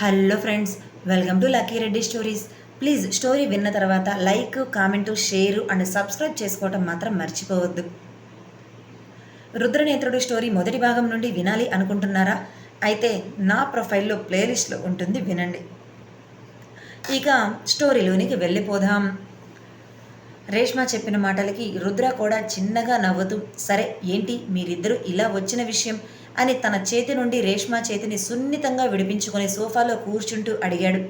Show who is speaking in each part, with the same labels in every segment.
Speaker 1: Hello friends welcome to Lucky Reddy stories. Please story విన్న తర్వాత like comment share and subscribe చేసుకోవటం మాత్రం మర్చిపోవద్దు. రుద్రనేత్రుడు స్టోరీ మొదటి భాగం నుండి వినాలి అనుకుంటున్నారా? అయితే నా ప్రొఫైల్లో ప్లేలిస్ట్లో ఉంటుంది వినండి. ఇక స్టోరీలోనికి వెళ్ళిపోదాం. రేష్మా చెప్పిన మాటలకి రుద్ర కూడా చిన్నగా నవ్వుతూ సరే ఏంటి మీరిద్దరూ ఇలా వచ్చిన విషయం? అని తన చేతి నుండి రేష్మా చేతిని సున్నితంగా విడిపించుకొని సోఫాలో కూర్చుంటూ అడిగాడు.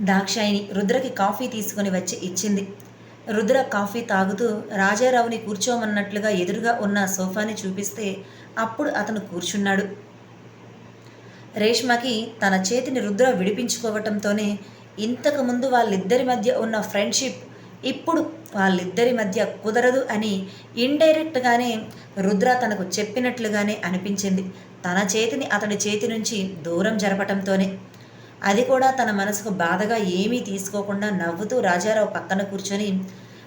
Speaker 1: దాక్షాయిని రుద్రకి కాఫీ తీసుకొని వచ్చి ఇచ్చింది. రుద్ర కాఫీ తాగుతూ రాజారావుని కూర్చోమన్నట్లుగా ఎదురుగా ఉన్న సోఫాని చూపిస్తే అప్పుడు అతను కూర్చున్నాడు. రేష్మకి తన చేతిని రుద్ర విడిపించుకోవటంతోనే ఇంతకుముందు వాళ్ళిద్దరి మధ్య ఉన్న ఫ్రెండ్షిప్ ఇప్పుడు వాళ్ళిద్దరి మధ్య కుదరదు అని ఇండైరెక్ట్గానే రుద్ర తనకు చెప్పినట్లుగానే అనిపించింది. తన చేతిని అతడి చేతి నుంచి దూరం జరపటంతోనే. అది కూడా తన మనసుకు బాధగా ఏమీ తీసుకోకుండా నవ్వుతూ రాజారావు పక్కన కూర్చొని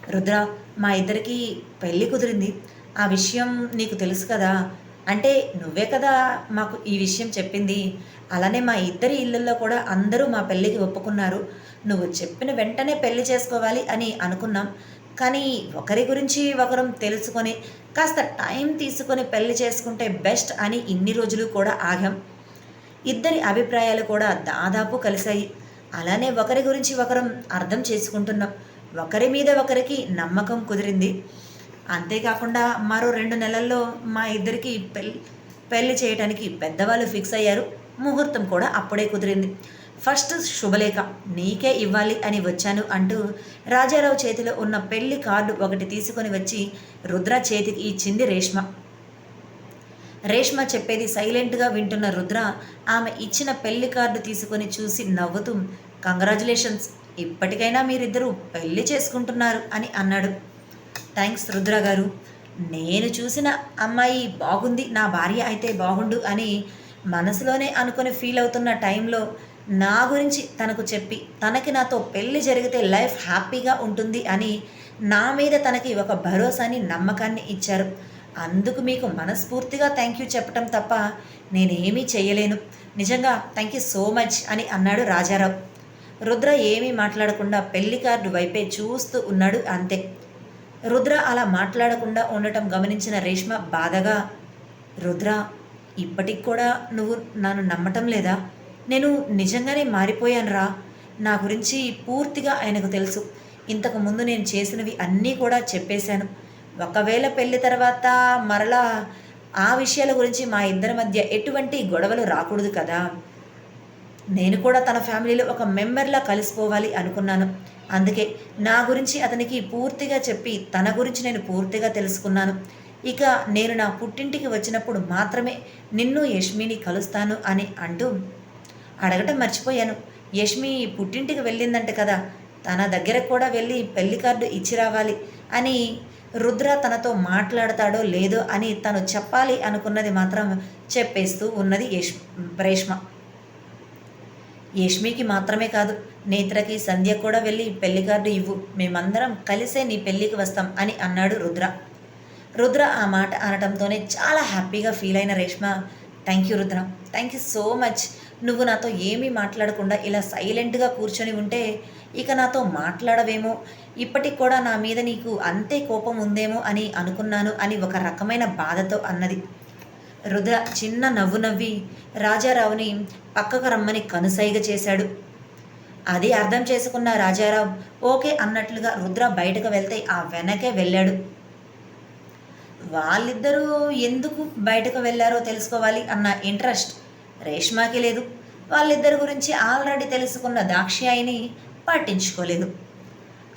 Speaker 1: రుద్ర మా ఇద్దరికి పెళ్ళి కుదిరింది. ఆ విషయం నీకు తెలుసు కదా. అంటే నువ్వే కదా మాకు ఈ విషయం చెప్పింది. అలానే మా ఇద్దరి ఇళ్ళల్లో కూడా అందరూ మా పెళ్ళికి ఒప్పుకున్నారు. నువ్వు చెప్పిన వెంటనే పెళ్ళి చేసుకోవాలి అని అనుకున్నాం. కానీ ఒకరి గురించి ఒకరం తెలుసుకొని కాస్త టైం తీసుకొని పెళ్ళి చేసుకుంటే బెస్ట్ అని ఇన్ని రోజులు కూడా ఆగాం. ఇద్దరి అభిప్రాయాలు కూడా దాదాపు కలిశాయి. అలానే ఒకరి గురించి ఒకరం అర్థం చేసుకుంటున్నాం. ఒకరి మీద ఒకరికి నమ్మకం కుదిరింది. అంతేకాకుండా మరో రెండు నెలల్లో మా ఇద్దరికి పెళ్ళి పెళ్ళి చేయడానికి పెద్దవాళ్ళు ఫిక్స్ అయ్యారు. ముహూర్తం కూడా అప్పుడే కుదిరింది. ఫస్ట్ శుభలేఖ నీకే ఇవ్వాలి అని వచ్చాను అంటూ రాజారావు చేతిలో ఉన్న పెళ్ళి కార్డు ఒకటి తీసుకొని వచ్చి రుద్ర చేతికి ఇచ్చింది రేష్మ. రేష్మ చెప్పేది సైలెంట్గా వింటున్న రుద్ర ఆమె ఇచ్చిన పెళ్ళి కార్డు తీసుకొని చూసి నవ్వుతూ కంగ్రాచులేషన్స్ ఇప్పటికైనా మీరిద్దరూ పెళ్ళి చేసుకుంటున్నారు అని అన్నాడు. థ్యాంక్స్ రుద్ర గారు నేను చూసిన అమ్మాయి బాగుంది నా భార్య అయితే బాగుండు అని మనసులోనే అనుకొని ఫీల్ అవుతున్న టైంలో నా గురించి తనకు చెప్పి తనకి నాతో పెళ్ళి జరిగితే లైఫ్ హ్యాపీగా ఉంటుంది అని నా మీద తనకి ఒక భరోసాని నమ్మకాన్ని ఇచ్చారు. అందుకు మీకు మనస్ఫూర్తిగా థ్యాంక్ యూ చెప్పటం తప్ప నేనేమీ చేయలేను. నిజంగా థ్యాంక్ యూ సో మచ్ అని అన్నాడు రాజారావు. రుద్ర ఏమీ మాట్లాడకుండా పెళ్ళి కార్డు వైపే చూస్తూ ఉన్నాడు అంతే. రుద్ర అలా మాట్లాడకుండా ఉండటం గమనించిన రేష్మ బాధగా రుద్ర ఇప్పటికి కూడా నువ్వు నన్ను నమ్మటం లేదా? నేను నిజంగానే మారిపోయానురా. నా గురించి పూర్తిగా ఆయనకు తెలుసు. ఇంతకు ముందు నేను చేసినవి అన్నీ కూడా చెప్పేశాను. ఒకవేళ పెళ్ళి తర్వాత మరలా ఆ విషయాల గురించి మా ఇద్దరి మధ్య ఎటువంటి గొడవలు రాకూడదు కదా. నేను కూడా తన ఫ్యామిలీలో ఒక మెంబర్లా కలిసిపోవాలి అనుకున్నాను. అందుకే నా గురించి అతనికి పూర్తిగా చెప్పి తన గురించి నేను పూర్తిగా తెలుసుకున్నాను. ఇక నేను నా పుట్టింటికి వచ్చినప్పుడు మాత్రమే నిన్ను యష్మిని కలుస్తాను అని అంటూ అడగటం మర్చిపోయాను. యష్మి పుట్టింటికి వెళ్ళిందంట కదా తన దగ్గర కూడా వెళ్ళి పెళ్ళి కార్డు ఇచ్చి రావాలి అని రుద్ర తనతో మాట్లాడతాడో లేదో అని తను చెప్పాలి అనుకున్నది మాత్రం చెప్పేస్తూ ఉన్నది యష్ రేష్మ యష్మికి మాత్రమే కాదు నేత్రకి సంధ్య కూడా వెళ్ళి పెళ్ళి కార్డు ఇవ్వు మేమందరం కలిసే నీ పెళ్ళికి వస్తాం అని అన్నాడు రుద్ర. రుద్ర ఆ మాట అనటంతోనే చాలా హ్యాపీగా ఫీల్ అయిన Reshma thank you Rudra thank you so much నువ్వు నాతో ఏమీ మాట్లాడకుండా ఇలా సైలెంట్గా కూర్చొని ఉంటే ఇక నాతో మాట్లాడవేమో? ఇప్పటికి కూడా నా మీద నీకు అంతే కోపం ఉందేమో అని అనుకున్నాను అని ఒక రకమైన బాధతో అన్నది. రుద్ర చిన్న నవ్వు నవ్వి రాజారావుని పక్కకు రమ్మని కనుసైగ చేశాడు. అది అర్థం చేసుకున్న రాజారావు ఓకే అన్నట్లుగా రుద్ర బయటకు వెళ్తే ఆ వెనకే వెళ్ళాడు. వాళ్ళిద్దరూ ఎందుకు బయటకు వెళ్ళారో తెలుసుకోవాలి అన్న ఇంట్రెస్ట్ రేష్మాకి లేదు. వాళ్ళిద్దరి గురించి ఆల్రెడీ తెలుసుకున్న దాక్షాయిని పట్టించుకోలేదు.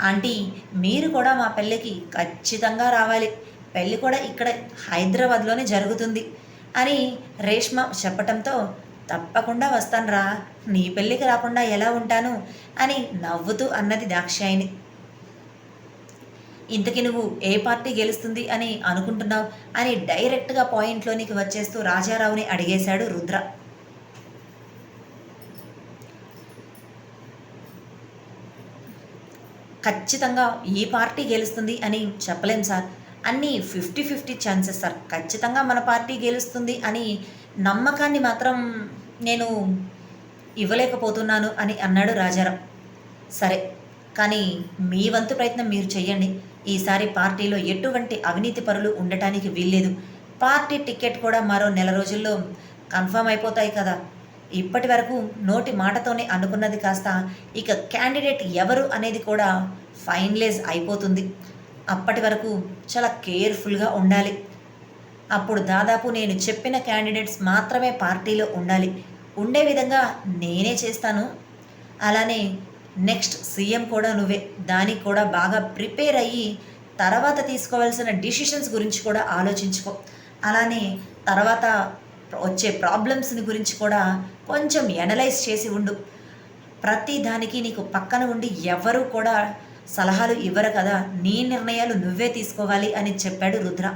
Speaker 1: ఆంటీ మీరు కూడా మా పెళ్ళికి ఖచ్చితంగా రావాలి. పెళ్ళి కూడా ఇక్కడ హైదరాబాద్లోనే జరుగుతుంది అని రేష్మ చెప్పటంతో తప్పకుండా వస్తానురా. నీ పెళ్ళికి రాకుండా ఎలా ఉంటాను అని నవ్వుతూ అన్నది దాక్షాయిని ఇంతకి నువ్వు ఏ పార్టీ గెలుస్తుంది అని అనుకుంటున్నావు అని డైరెక్ట్గా పాయింట్లోనికి వచ్చేస్తూ రాజారావుని అడిగేశాడు రుద్ర. ఖచ్చితంగా ఈ పార్టీ గెలుస్తుంది అని చెప్పలేం సార్. అన్నీ ఫిఫ్టీ ఫిఫ్టీ ఛాన్సెస్ సార్. ఖచ్చితంగా మన పార్టీ గెలుస్తుంది అని నమ్మకాన్ని మాత్రం నేను ఇవ్వలేకపోతున్నాను అని అన్నాడు రాజారాం. సరే కానీ మీ వంతు ప్రయత్నం మీరు చేయండి ఈసారి పార్టీలో ఎటువంటి అవినీతి పరులు ఉండటానికి వీల్లేదు. పార్టీ టికెట్ కూడా మరో నెల రోజుల్లో కన్ఫర్మ్ అయిపోతాయి కదా. ఇప్పటి వరకు నోటి మాటతోనే అనుకున్నది కాస్త ఇక క్యాండిడేట్ ఎవరు అనేది కూడా ఫైనలైజ్ అయిపోతుంది. అప్పటి వరకు చాలా కేర్ఫుల్గా ఉండాలి. అప్పుడు దాదాపు నేను చెప్పిన క్యాండిడేట్స్ మాత్రమే పార్టీలో ఉండాలి. ఉండే విధంగా నేనే చేస్తాను. అలానే నెక్స్ట్ సీఎం కూడా నువ్వే. దానికి కూడా బాగా ప్రిపేర్ అయ్యి తర్వాత తీసుకోవాల్సిన డిసిషన్స్ గురించి కూడా ఆలోచించుకో. అలానే తర్వాత వచ్చే ప్రాబ్లమ్స్ని గురించి కూడా కొంచెం ఎనలైజ్ చేసి ఉండు. ప్రతి దానికి నీకు పక్కన ఉండి ఎవరు కూడా సలహాలు ఇవ్వరు కదా. నీ నిర్ణయాలు నువ్వే తీసుకోవాలి అని చెప్పాడు రుద్ర.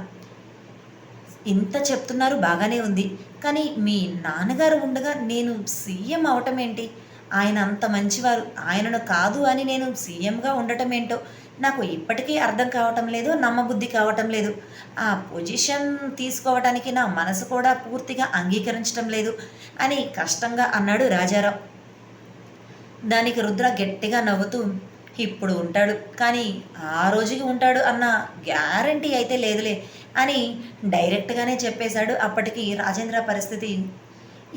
Speaker 1: ఇంత చెప్తున్నారు బాగానే ఉంది. కానీ మీ నాన్నగారు ఉండగా నేను సీఎం అవటం ఏంటి? ఆయన అంత మంచివారు. ఆయనను కాదు అని నేను సీఎంగా ఉండటం ఏంటో నాకు ఇప్పటికీ అర్థం కావటం లేదు నమ్మబుద్ధి కావటం లేదు. ఆ పొజిషన్ తీసుకోవటానికి నా మనసు కూడా పూర్తిగా అంగీకరించడం లేదు అని కష్టంగా అన్నాడు రాజారావు. దానికి రుద్ర గట్టిగా నవ్వుతూ ఇప్పుడు ఉంటాడు. కానీ ఆ రోజుకి ఉంటాడు అన్న గ్యారంటీ అయితే లేదులే అని డైరెక్ట్గానే చెప్పేశాడు అప్పటికి రాజేంద్ర పరిస్థితి.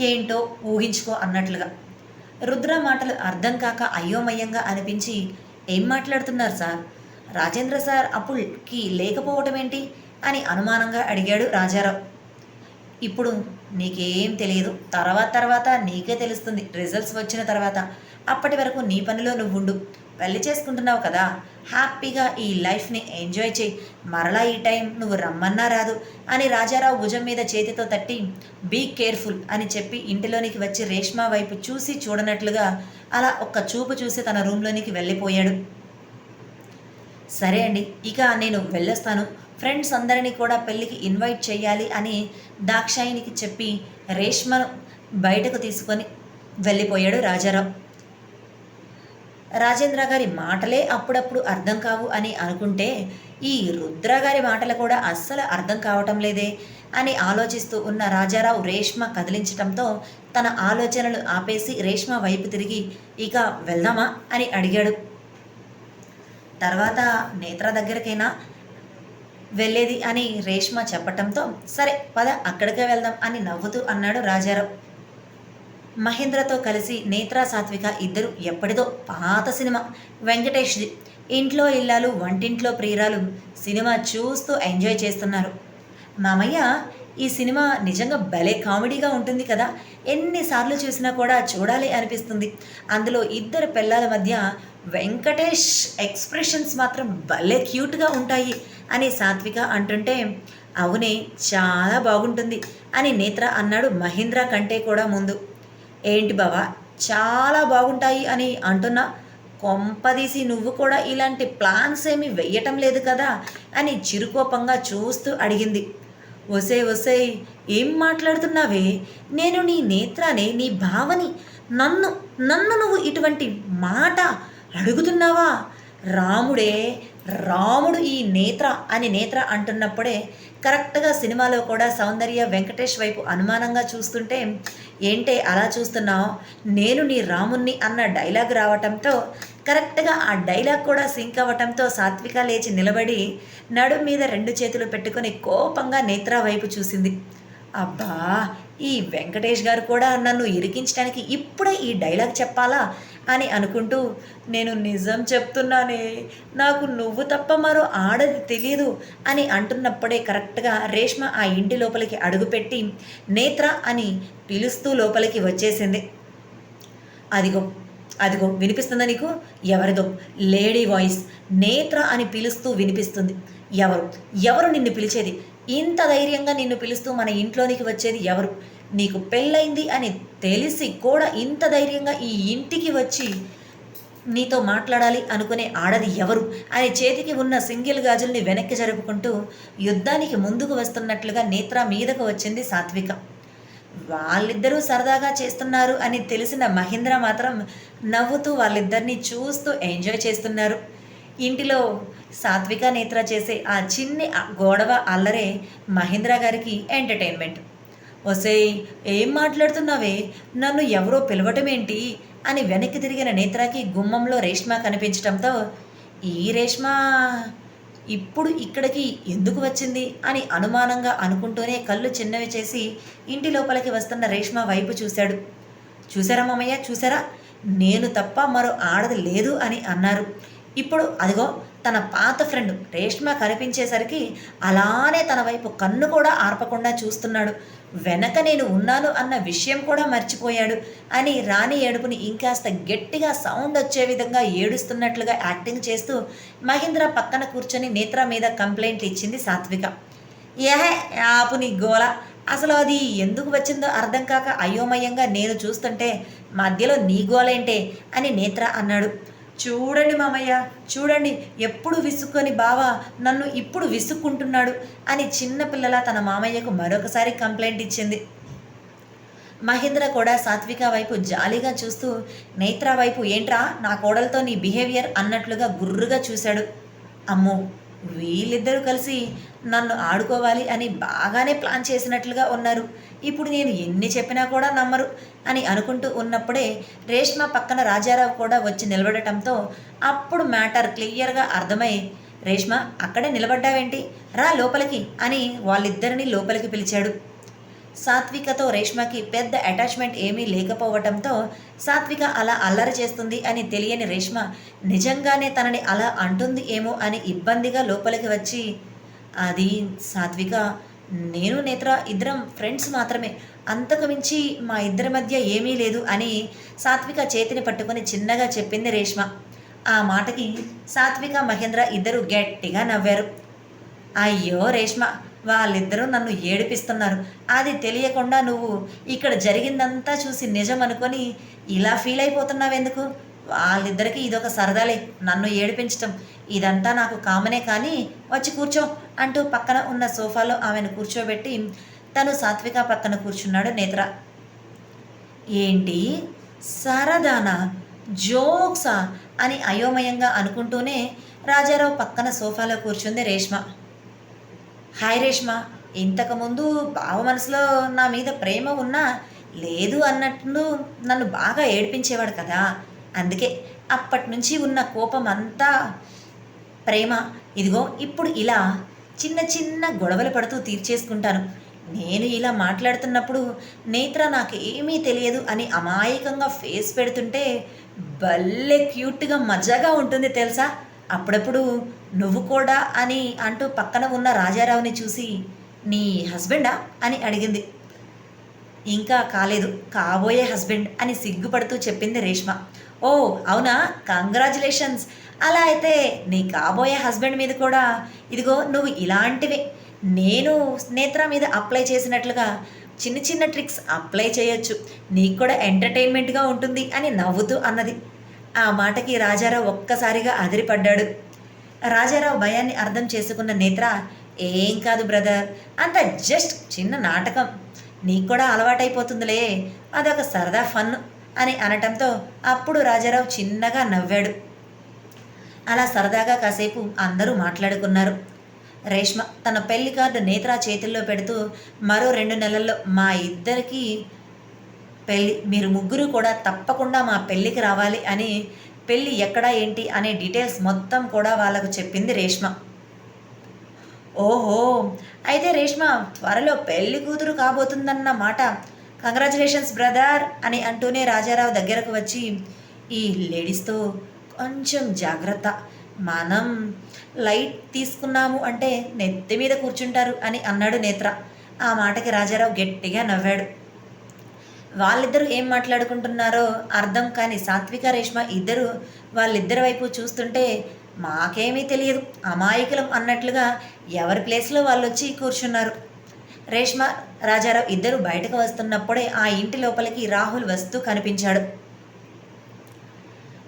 Speaker 1: ఏంటో ఊహించుకో అన్నట్లుగా. రుద్ర మాటలు అర్థం కాక అయోమయంగా అనిపించి ఏం మాట్లాడుతున్నారు సార్? రాజేంద్ర సార్ అప్పుడుకి లేకపోవటం ఏంటి అని అనుమానంగా అడిగాడు రాజారావు. ఇప్పుడు నీకేం తెలియదు. తర్వాత తర్వాత నీకే తెలుస్తుంది. రిజల్ట్స్ వచ్చిన తర్వాత అప్పటి వరకు నీ పనిలో నువ్వు ఉండు పెళ్ళి చేసుకుంటున్నావు కదా హ్యాపీగా ఈ లైఫ్ని ఎంజాయ్ చేయి. మరలా ఈ టైం నువ్వు రమ్మన్నా రాదు అని రాజారావు భుజం మీద చేతితో తట్టి బీ కేర్ఫుల్ అని చెప్పి ఇంటిలోనికి వచ్చి రేష్మా వైపు చూసి చూడనట్లుగా అలా ఒక్క చూపు చూసి తన రూమ్లోనికి వెళ్ళిపోయాడు. సరే అండి ఇక నేను వెళ్ళొస్తాను. ఫ్రెండ్స్ అందరినీ కూడా పెళ్ళికి ఇన్వైట్ చేయాలి అని దాక్షాయినికి చెప్పి రేష్మను బయటకు తీసుకొని వెళ్ళిపోయాడు రాజారావు. రాజేంద్ర గారి మాటలే అప్పుడప్పుడు అర్థం కావు అని అనుకుంటే ఈ రుద్ర గారి మాటలు కూడా అస్సలు అర్థం కావటం లేదే అని ఆలోచిస్తూ ఉన్న రాజారావు రేష్మ కదిలించటంతో తన ఆలోచనలు ఆపేసి రేష్మ వైపు తిరిగి ఇక వెళ్దామా? అని అడిగాడు. తర్వాత నేత్ర దగ్గరికైనా? వెళ్ళేది అని రేష్మ చెప్పటంతో సరే పద అక్కడికే వెళ్దాం అని నవ్వుతూ అన్నాడు రాజారావు. మహేంద్రతో కలిసి నేత్రా సాత్విక ఇద్దరు ఎప్పటిదో పాత సినిమా. వెంకటేష్ది ఇంట్లో ఇల్లాలు వంటింట్లో ప్రియురాలు సినిమా చూస్తూ ఎంజాయ్ చేస్తున్నారు. మామయ్య ఈ సినిమా నిజంగా భలే కామెడీగా ఉంటుంది కదా. ఎన్నిసార్లు చూసినా కూడా చూడాలి అనిపిస్తుంది. అందులో ఇద్దరు పిల్లల మధ్య వెంకటేష్ ఎక్స్ప్రెషన్స్ మాత్రం భలే క్యూట్గా ఉంటాయి అని సాత్విక అంటుంటే అవునే చాలా బాగుంటుంది అని నేత్ర అన్నాడు మహేంద్ర కంటే కూడా ముందు. ఏంటి బావా? చాలా బాగుంటాయి అని అంటున్నా. కొంపదీసి నువ్వు కూడా ఇలాంటి ప్లాన్స్ ఏమి వెయ్యటం లేదు కదా? అని చిరుకోపంగా చూస్తూ అడిగింది. ఒసే ఒసే ఏం మాట్లాడుతున్నావే? నేను నీ నేత్రానే నీ భావని నన్ను నన్ను నువ్వు ఇటువంటి మాట అడుగుతున్నావా? రాముడే రాముడు ఈ నేత్ర అని నేత్ర అంటున్నప్పుడే కరెక్ట్గా సినిమాలో కూడా సౌందర్య వెంకటేష్ వైపు అనుమానంగా చూస్తుంటే ఏంటే అలా చూస్తున్నావు? నేను నీ రాముణ్ణి అన్న డైలాగ్ రావటంతో కరెక్ట్గా ఆ డైలాగ్ కూడా సింక్ అవ్వటంతో సాత్విక లేచి నిలబడి నడు మీద రెండు చేతులు పెట్టుకొని కోపంగా నేత్ర వైపు చూసింది. అబ్బా! ఈ వెంకటేష్ గారు కూడా నన్ను ఇరికించడానికి ఇప్పుడే ఈ డైలాగ్ చెప్పాలా? అని అనుకుంటూ నేను నిజం చెప్తున్నానే నాకు నువ్వు తప్ప మరో ఆడది తెలియదు అని అంటున్నప్పుడే కరెక్ట్గా రేష్మ ఆ ఇంటి లోపలికి అడుగుపెట్టి నేత్ర అని పిలుస్తూ లోపలికి వచ్చేసింది. అదిగో అదిగో వినిపిస్తుందా నీకు? ఎవరిదో లేడీ వాయిస్ నేత్ర అని పిలుస్తూ వినిపిస్తుంది. ఎవరు ఎవరు నిన్ను పిలిచేది? ఇంత ధైర్యంగా నిన్ను పిలుస్తూ మన ఇంట్లోనికి వచ్చేది ఎవరు? నీకు పెళ్ళైంది అని తెలిసి కూడా ఇంత ధైర్యంగా ఈ ఇంటికి వచ్చి నీతో మాట్లాడాలి అనుకునే ఆడది ఎవరు అని చేతికి ఉన్న సింగిల్ గాజుల్ని వెనక్కి జరుపుకుంటూ యుద్ధానికి ముందుకు వస్తున్నట్లుగా నేత్ర మీదకు వచ్చింది సాత్విక. వాళ్ళిద్దరూ సరదాగా చేస్తున్నారు అని తెలిసిన మహేంద్ర మాత్రం నవ్వుతూ వాళ్ళిద్దరిని చూస్తూ ఎంజాయ్ చేస్తున్నారు. ఇంటిలో సాత్విక నేత్ర చేసే ఆ చిన్ని గొడవ అల్లరే మహేంద్ర గారికి ఎంటర్టైన్మెంట్. ఒసేయ్ ఏం మాట్లాడుతున్నావే? నన్ను ఎవరో పిలవటమేంటి? అని వెనక్కి తిరిగిన నేత్రాకి గుమ్మంలో రేష్మ కనిపించటంతో ఈ రేష్మ ఇప్పుడు ఇక్కడికి ఎందుకు వచ్చింది? అని అనుమానంగా అనుకుంటూనే కళ్ళు చిన్నవి చేసి ఇంటి లోపలికి వస్తున్న రేష్మ వైపు చూశాడు. చూసారా మామయ్య? చూసారా నేను తప్ప మరో ఆడది లేదు అని అన్నారు. ఇప్పుడు అదిగో తన పాత ఫ్రెండ్ రేష్మ కనిపించేసరికి అలానే తన వైపు కన్ను కూడా ఆర్పకుండా చూస్తున్నాడు. వెనక నేను ఉన్నాను అన్న విషయం కూడా మర్చిపోయాడు అని రాణి ఏడుపుని ఇంకాస్త గట్టిగా సౌండ్ వచ్చే విధంగా ఏడుస్తున్నట్లుగా యాక్టింగ్ చేస్తూ మహేంద్ర పక్కన కూర్చొని నేత్ర మీద కంప్లైంట్ ఇచ్చింది సాత్విక. ఏహే ఆపు నీ గోల. అసలు అది ఎందుకు వచ్చిందో అర్థం కాక అయోమయంగా నేను చూస్తుంటే మధ్యలో నీ గోలేంటే అని నేత్ర అన్నాడు. చూడండి మామయ్య చూడండి ఎప్పుడు విసుక్కొని బావా నన్ను ఇప్పుడు విసుక్కుంటున్నాడు అని చిన్నపిల్లల తన మామయ్యకు మరొకసారి కంప్లైంట్ ఇచ్చింది. మహేంద్ర కూడా సాత్విక వైపు జాలిగా చూస్తూ నేత్ర వైపు ఏంట్రా నా కోడలతో నీ బిహేవియర్ అన్నట్లుగా గుర్రుగా చూశాడు. అమ్మో వీళ్ళిద్దరూ కలిసి నన్ను ఆడుకోవాలి అని బాగానే ప్లాన్ చేసినట్లుగా ఉన్నారు. ఇప్పుడు నేను ఎన్ని చెప్పినా కూడా నమ్మరు అని అనుకుంటూ ఉన్నప్పుడే రేష్మ పక్కన రాజారావు కూడా వచ్చి నిలబడటంతో అప్పుడు మ్యాటర్ క్లియర్గా అర్థమై రేష్మ అక్కడే నిలబడ్డావేంటి? రా లోపలికి అని వాళ్ళిద్దరిని లోపలికి పిలిచాడు. సాత్వికతో రేష్మకి పెద్ద అటాచ్మెంట్ ఏమీ లేకపోవటంతో సాత్విక అలా అల్లరి చేస్తుంది అని తెలియని రేష్మ నిజంగానే తనని అలా అంటుంది ఏమో అని ఇబ్బందిగా లోపలికి వచ్చి అది సాత్విక. నేను నేత్ర ఇద్దరం ఫ్రెండ్స్ మాత్రమే. అంతకు మించి మా ఇద్దరి మధ్య ఏమీ లేదు అని సాత్విక చేతిని పట్టుకొని చిన్నగా చెప్పింది రేష్మ. ఆ మాటకి సాత్విక మహేంద్ర ఇద్దరు గట్టిగా నవ్వారు. అయ్యో రేష్మ వాళ్ళిద్దరూ నన్ను ఏడిపిస్తున్నారు. అది తెలియకుండా నువ్వు ఇక్కడ జరిగిందంతా చూసి నిజం అనుకొని ఇలా ఫీల్ అయిపోతున్నావెందుకు? వాళ్ళిద్దరికీ ఇదొక సరదాలే. నన్ను ఏడిపించటం. ఇదంతా నాకు కామనే కానీ వచ్చి కూర్చో అంటూ పక్కన ఉన్న సోఫాలో ఆమెను కూర్చోబెట్టి తను సాత్విక పక్కన కూర్చున్నాడు నేత్ర. ఏంటి? సరదానా? జోక్సా? అని అయోమయంగా అనుకుంటూనే రాజారావు పక్కన సోఫాలో కూర్చుంది రేష్మ. హాయ్ రేష్మ. ఇంతకుముందు బావ మనసులో నా మీద ప్రేమ ఉన్నా లేదు అన్నట్టు నన్ను బాగా ఏడిపించేవాడు కదా. అందుకే అప్పటి నుంచి ఉన్న కోపం అంతా ప్రేమ. ఇదిగో ఇప్పుడు ఇలా చిన్న చిన్న గొడవలు పడుతూ తీర్చేసుకుంటాను. నేను ఇలా మాట్లాడుతున్నప్పుడు నేత్ర నాకు ఏమీ తెలియదు అని అమాయకంగా ఫేస్ పెడుతుంటే భలే క్యూట్గా మజాగా ఉంటుంది తెలుసా? అప్పుడప్పుడు నువ్వు కూడా అని అంటూ పక్కన ఉన్న రాజారావుని చూసి నీ హస్బెండా? అని అడిగింది. ఇంకా కాలేదు కాబోయే హస్బెండ్ అని సిగ్గుపడుతూ చెప్పింది రేష్మ. ఓ అవునా? కంగ్రాచులేషన్స్ అలా అయితే నీ కాబోయే హస్బెండ్ మీద కూడా ఇదిగో నువ్వు ఇలాంటివి. నేను నేత్ర మీద అప్లై చేసినట్లుగా చిన్న చిన్న ట్రిక్స్ అప్లై చేయొచ్చు. నీకు కూడా ఎంటర్టైన్మెంట్గా ఉంటుంది అని నవ్వుతూ అన్నది. ఆ మాటకి రాజారావు ఒక్కసారిగా అదిరిపడ్డాడు. రాజారావు భయాన్ని అర్థం చేసుకున్న నేత్ర ఏం కాదు బ్రదర్ అంత జస్ట్ చిన్న నాటకం. నీకు కూడా అలవాటైపోతుందిలే. అదొక సరదా ఫన్ అని అనటంతో అప్పుడు రాజారావు చిన్నగా నవ్వాడు. అలా సరదాగా కాసేపు అందరూ మాట్లాడుకున్నారు. రేష్మ తన పెళ్ళి కార్డు నేత్రా చేతుల్లో పెడుతూ మరో రెండు నెలల్లో మా ఇద్దరికి పెళ్ళి మీరు ముగ్గురు కూడా తప్పకుండా మా పెళ్ళికి రావాలి అని పెళ్ళి ఎక్కడ ఏంటి అనే డీటెయిల్స్ మొత్తం కూడా వాళ్ళకు చెప్పింది రేష్మ. ఓహో అయితే రేష్మ త్వరలో పెళ్ళి కూతురు కాబోతుందన్న మాట కంగ్రాచులేషన్స్ బ్రదర్ అని అంటూనే రాజారావు దగ్గరకు వచ్చి ఈ లేడీస్తో కొంచెం జాగ్రత్త. మనం లైట్ తీసుకున్నాము అంటే నెత్తి మీద కూర్చుంటారు అని అన్నాడు నేత్ర. ఆ మాటకి రాజారావు గట్టిగా నవ్వాడు. వాళ్ళిద్దరూ ఏం మాట్లాడుకుంటున్నారో అర్థం కాని సాత్విక రేష్మ ఇద్దరు వాళ్ళిద్దరి వైపు చూస్తుంటే మాకేమీ తెలియదు. అమాయకులం అన్నట్లుగా ఎవరి ప్లేస్లో వాళ్ళు వచ్చి కూర్చున్నారు? రేష్మ రాజారావు ఇద్దరు బయటకు వస్తున్నప్పుడే ఆ ఇంటి లోపలికి రాహుల్ వస్తూ కనిపించాడు.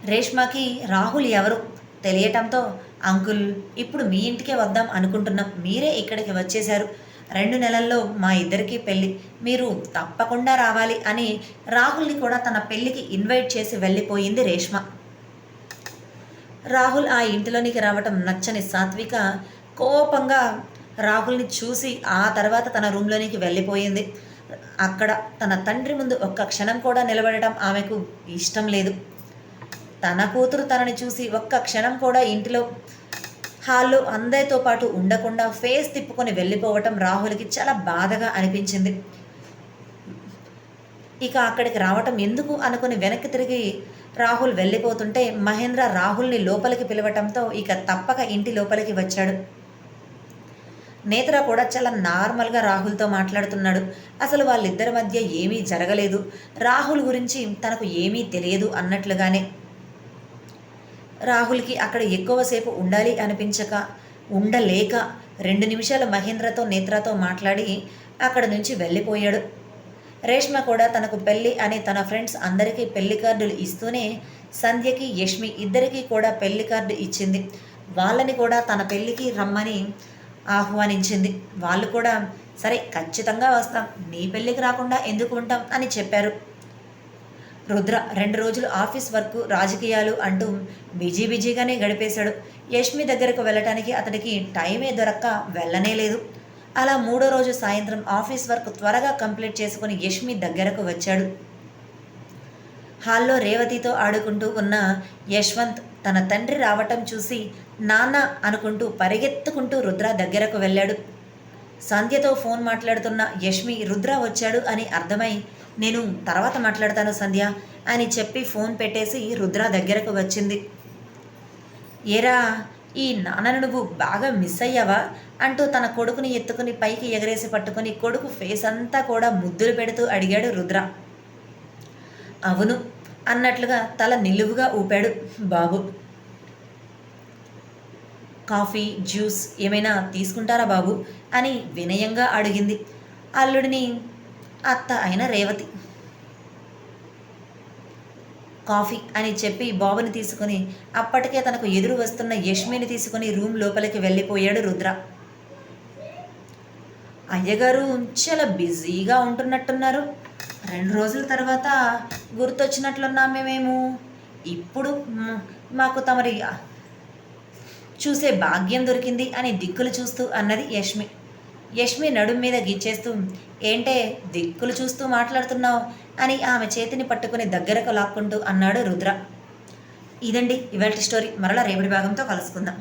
Speaker 1: రేష్మకి రాహుల్ ఎవరు? తెలియటంతో అంకుల్ ఇప్పుడు మీ ఇంటికే వద్దాం అనుకుంటున్నాం. మీరే ఇక్కడికి వచ్చేశారు. రెండు నెలల్లో మా ఇద్దరికి పెళ్ళి. మీరు తప్పకుండా రావాలి అని రాహుల్ని కూడా తన పెళ్ళికి ఇన్వైట్ చేసి వెళ్ళిపోయింది రేష్మ. రాహుల్ ఆ ఇంటిలోనికి రావటం నచ్చని సాత్విక కోపంగా రాహుల్ని చూసి ఆ తర్వాత తన రూమ్లోనికి వెళ్ళిపోయింది. అక్కడ తన తండ్రి ముందు ఒక్క క్షణం కూడా నిలబడటం ఆమెకు ఇష్టం లేదు. తన కూతురు తనని చూసి ఒక్క క్షణం కూడా ఇంటిలో హాల్లో అందరితో పాటు ఉండకుండా ఫేస్ తిప్పుకొని వెళ్ళిపోవటం రాహుల్కి చాలా బాధగా అనిపించింది. ఇక అక్కడికి రావటం ఎందుకు అనుకుని వెనక్కి తిరిగి రాహుల్ వెళ్ళిపోతుంటే మహేంద్ర రాహుల్ని లోపలికి పిలవటంతో ఇక తప్పక ఇంటి లోపలికి వచ్చాడు. నేత్ర కూడా చాలా నార్మల్గా రాహుల్తో మాట్లాడుతున్నాడు. అసలు వాళ్ళిద్దరి మధ్య ఏమీ జరగలేదు. రాహుల్ గురించి తనకు ఏమీ తెలియదు అన్నట్లుగానే. రాహుల్కి అక్కడ ఎక్కువసేపు ఉండాలి అనిపించక ఉండలేక రెండు నిమిషాలు మహేంద్రతో నేత్రతో మాట్లాడి అక్కడ నుంచి వెళ్ళిపోయాడు. రేష్మ కూడా తనకు పెళ్ళి అని తన ఫ్రెండ్స్ అందరికీ పెళ్ళి కార్డులు ఇస్తూనే సంధ్యకి యష్మి ఇద్దరికీ కూడా పెళ్ళి కార్డు ఇచ్చింది. వాళ్ళని కూడా తన పెళ్ళికి రమ్మని ఆహ్వానించింది. వాళ్ళు కూడా సరే ఖచ్చితంగా వస్తాం. నీ పెళ్ళికి రాకుండా ఎందుకు ఉంటాం? అని చెప్పారు. రుద్ర రెండు రోజులు ఆఫీస్ వర్క్ రాజకీయాలు అంటూ బిజీ బిజీగానే గడిపేశాడు. యష్మి దగ్గరకు వెళ్ళటానికి అతడికి టైమే దొరక్క వెళ్ళనే లేదు. అలా మూడో రోజు సాయంత్రం ఆఫీస్ వర్క్ త్వరగా కంప్లీట్ చేసుకుని యష్మి దగ్గరకు వచ్చాడు. హాల్లో రేవతితో ఆడుకుంటూ ఉన్న యశ్వంత్ తన తండ్రి రావటం చూసి నాన్న అనుకుంటూ పరిగెత్తుకుంటూ రుద్ర దగ్గరకు వెళ్ళాడు. సంధ్యతో ఫోన్ మాట్లాడుతున్న యష్మి రుద్ర వచ్చాడు అని అర్థమై నేను తర్వాత మాట్లాడతాను సంధ్య అని చెప్పి ఫోన్ పెట్టేసి రుద్ర దగ్గరకు వచ్చింది. ఏరా ఈ నాన్నను నువ్వు బాగా మిస్ అయ్యావా? అంటూ తన కొడుకుని ఎత్తుకుని పైకి ఎగరేసి పట్టుకుని కొడుకు ఫేస్ అంతా కూడా ముద్దులు పెడుతూ అడిగాడు రుద్ర. అవును అన్నట్లుగా తల నిలువుగా ఊపాడు బాబు. కాఫీ జ్యూస్ ఏమైనా తీసుకుంటారా బాబు? అని వినయంగా అడిగింది. అల్లుడిని అత్త అయిన రేవతి. కాఫీ అని చెప్పి బాబుని తీసుకుని అప్పటికే తనకు ఎదురు వస్తున్న యష్మిని తీసుకుని రూమ్ లోపలికి వెళ్ళిపోయాడు రుద్ర. అయ్యగారు చాలా బిజీగా ఉంటున్నట్టున్నారు. రెండు రోజుల తర్వాత గుర్తొచ్చినట్లున్నాం మేమేము. ఇప్పుడు మాకు తమరి చూసే భాగ్యం దొరికింది అని దిక్కులు చూస్తూ అన్నది యష్మి. యష్మి నడుం మీద గిచ్చేస్తూ ఏంటే దిక్కులు చూస్తూ మాట్లాడుతున్నావు? అని ఆమె చేతిని పట్టుకుని దగ్గరకు లాక్కుంటూ అన్నాడు రుద్ర. ఇదండి ఇవాళ స్టోరీ. మరలా రేపటి భాగంతో కలుసుకుందాం.